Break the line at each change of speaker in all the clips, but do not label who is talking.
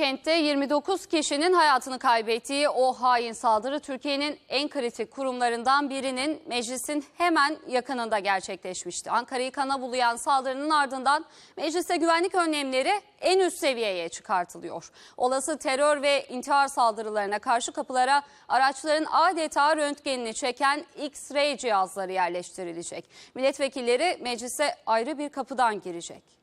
Başkentte 29 kişinin hayatını kaybettiği o hain saldırı Türkiye'nin en kritik kurumlarından birinin meclisin hemen yakınında gerçekleşmişti. Ankara'yı kana bulayan saldırının ardından mecliste güvenlik önlemleri en üst seviyeye çıkartılıyor. Olası terör ve intihar saldırılarına karşı kapılara araçların adeta röntgenini çeken X-ray cihazları yerleştirilecek. Milletvekilleri meclise ayrı bir kapıdan girecek.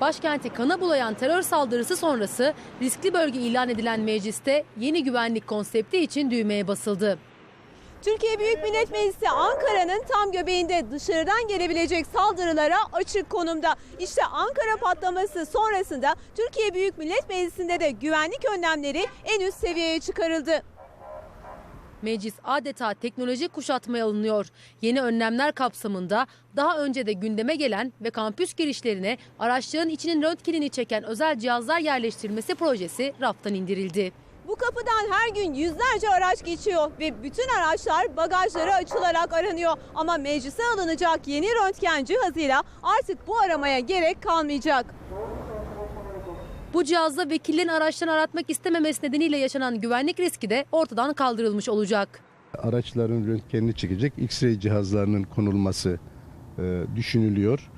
Başkenti kana bulayan terör saldırısı sonrası riskli bölge ilan edilen mecliste yeni güvenlik konsepti için düğmeye basıldı.
Türkiye Büyük Millet Meclisi Ankara'nın tam göbeğinde dışarıdan gelebilecek saldırılara açık konumda. İşte Ankara patlaması sonrasında Türkiye Büyük Millet Meclisi'nde de güvenlik önlemleri en üst seviyeye çıkarıldı.
Meclis adeta teknoloji kuşatmaya alınıyor. Yeni önlemler kapsamında daha önce de gündeme gelen ve kampüs girişlerine araçların içinin röntgenini çeken özel cihazlar yerleştirilmesi projesi raftan indirildi.
Bu kapıdan her gün yüzlerce araç geçiyor ve bütün araçlar bagajları açılarak aranıyor. Ama meclise alınacak yeni röntgen cihazıyla artık bu aramaya gerek kalmayacak.
Bu cihazla vekillerin araçlarını aratmak istememesi nedeniyle yaşanan güvenlik riski de ortadan kaldırılmış olacak.
araçların röntgenini çekecek X-ray cihazlarının konulması e, düşünülüyor.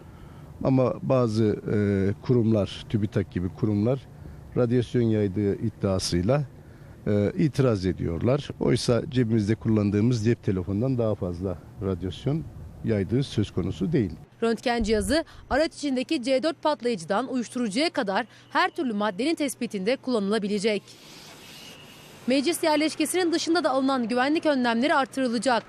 Ama bazı e, kurumlar, TÜBİTAK gibi kurumlar radyasyon yaydığı iddiasıyla e, itiraz ediyorlar. Oysa cebimizde kullandığımız cep telefonundan daha fazla radyasyon yaydığı söz konusu değil.
Röntgen cihazı araç içindeki C4 patlayıcıdan uyuşturucuya kadar her türlü maddenin tespitinde kullanılabilecek. Meclis yerleşkesinin dışında da alınan güvenlik önlemleri artırılacak.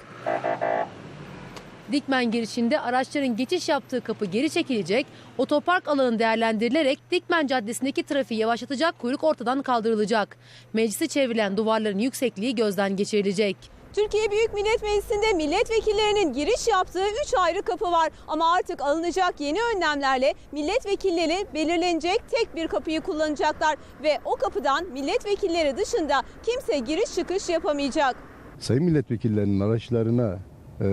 Dikmen girişinde araçların geçiş yaptığı kapı geri çekilecek, otopark alanı değerlendirilerek Dikmen Caddesi'ndeki trafiği yavaşlatacak kuyruk ortadan kaldırılacak. Meclisi çevrilen duvarların yüksekliği gözden geçirilecek.
Türkiye Büyük Millet Meclisi'nde milletvekillerinin giriş yaptığı 3 ayrı kapı var. Ama artık alınacak yeni önlemlerle milletvekilleri belirlenecek tek bir kapıyı kullanacaklar. Ve o kapıdan milletvekilleri dışında kimse giriş çıkış yapamayacak.
Sayın milletvekillerinin araçlarına e,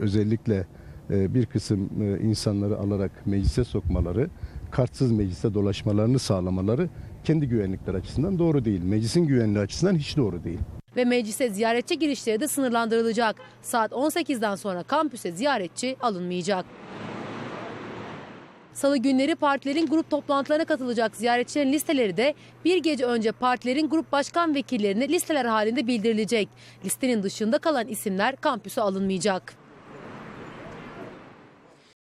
özellikle e, bir kısım e, insanları alarak meclise sokmaları, kartsız mecliste dolaşmalarını sağlamaları kendi güvenlikler açısından doğru değil. Meclisin güvenliği açısından hiç doğru değil.
Ve meclise ziyaretçi girişleri de sınırlandırılacak. Saat 18'den sonra kampüse ziyaretçi alınmayacak. Salı günleri partilerin grup toplantılarına katılacak ziyaretçilerin listeleri de bir gece önce partilerin grup başkan vekillerine listeler halinde bildirilecek. Listenin dışında kalan isimler kampüse alınmayacak.